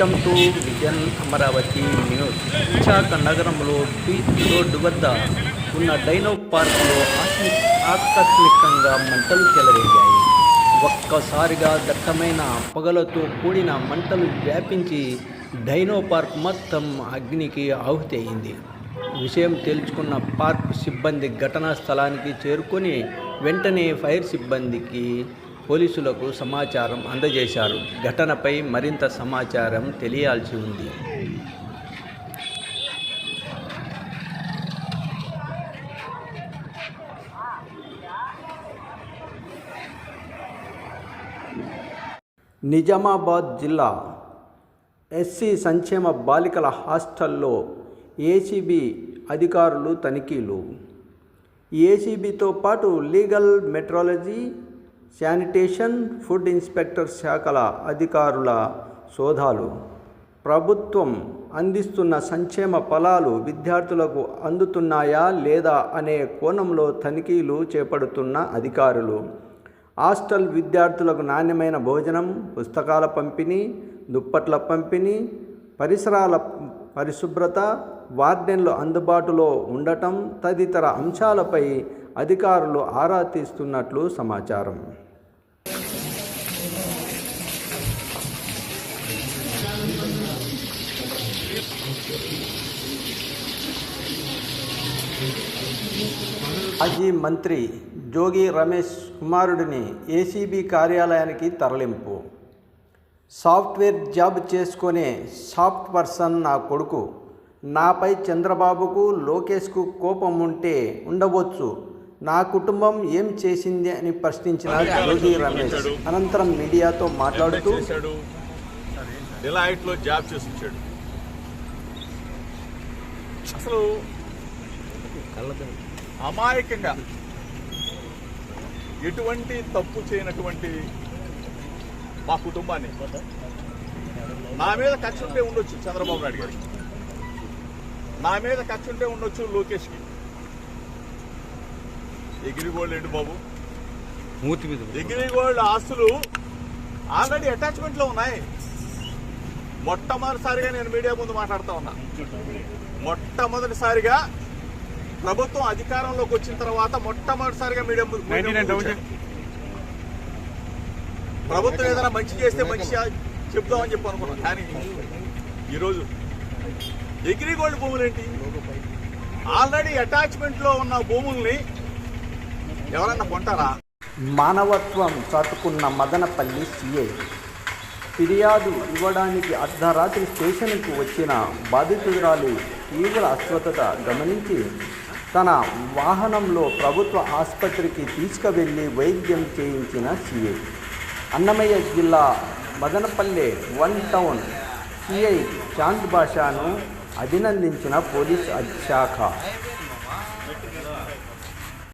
Welcome to vision Amaravati news. Visakha నగరంలో beach road వద్ద ఉన్న డైనో పార్క్లో ఆకస్మికంగా మంటలు చెలరేగాయి. ఒక్కసారిగా దట్టమైన పొగలతో కూడిన మంటలు వ్యాపించి డైనో పార్క్ మొత్తం అగ్నికి ఆహుతయింది. విషయం తెలుసుకున్న పార్క్ సిబ్బంది ఘటనా స్థలానికి చేరుకొని వెంటనే ఫైర్ సిబ్బందికి పోలీసులకు సమాచారం అందజేశారు. ఘటనపై మరింత సమాచారం తెలియాల్సి ఉంది. నిజామాబాద్ జిల్లా ఎస్సీ సంక్షేమ బాలికల హాస్టల్లో ఏసీబీ అధికారులు తనిఖీలు. ఏసీబీతో పాటు legal metrology sanitation food inspector శాఖల అధికారుల సోదాలు. ప్రభుత్వం అందిస్తున్న సంక్షేమ ఫలాలు విద్యార్థులకు అందుతున్నాయా లేదా అనే కోణంలో తనిఖీలు చేపడుతున్న అధికారులు. హాస్టల్ విద్యార్థులకు నాణ్యమైన భోజనం పుస్తకాల పంపిణీ దుప్పట్ల పంపిణీ పరిసరాల పరిశుభ్రత వార్డెన్లు అందుబాటులో ఉండటం తదితర అంశాలపై అధికారులు ఆరా తీస్తున్నట్లు సమాచారం. మాజీ మంత్రి జోగి రమేష్ కుమారుడిని ఏసీబీ కార్యాలయానికి తరలింపు. సాఫ్ట్వేర్ జాబ్ చేసుకునే సాఫ్ట్ పర్సన్ నా కొడుకు. నాపై చంద్రబాబుకు లోకేష్కు కోపం ఉంటే ఉండవచ్చు. నా కుటుంబం ఏం చేసింది అని ప్రశ్నించిన జోగి రమేష్ అనంతరం మీడియాతో మాట్లాడుతూ చేశాడు. డిలైట్లో జాబ్ చేసి వచ్చాడు అసలు అమాయకంగా ఎటువంటి తప్పు చేయనటువంటి మా కుటుంబాన్ని నా మీద కక్ష ఉంటే ఉండొచ్చు చంద్రబాబు నాయుడు గారికి నా మీద కక్ష ఉంటే ఉండొచ్చు లోకేష్కి. ఎగిరిగోళ్ళు ఏంటి బాబు. మూతి మీద ఆస్తులు ఆల్రెడీ అటాచ్మెంట్లో ఉన్నాయి. మొట్టమొదటిసారిగా నేను మీడియా ముందు మాట్లాడుతా ఉన్నా. మొట్టమొదటిసారిగా ప్రభుత్వం అధికారంలోకి వచ్చిన తర్వాత మొట్టమొదటిసారిగా మీడియా ముందు. ప్రభుత్వం ఏదైనా మంచి చేస్తే మంచి చెప్దామని చెప్పి అనుకున్నాం. కానీ ఈరోజు ఎగిరిగోల్డ్ భూములు ఏంటి ఆల్రెడీ అటాచ్మెంట్లో ఉన్న భూముల్ని ఎవరన్నా కొంటారా? మానవత్వం చాటుకున్న మదనపల్లి సీఐ ఫిర్యాదు ఇవ్వడానికి అర్ధరాత్రి స్టేషన్కు వచ్చిన బాధితురాలి తీవ్ర అస్వస్థత గమనించి తన వాహనంలో ప్రభుత్వ ఆసుపత్రికి తీసుకువెళ్ళి వైద్యం చేయించిన సీఐ అన్నమయ్య జిల్లా Madanapalle one town CI Chand భాషాను అభినందించిన పోలీస్ శాఖ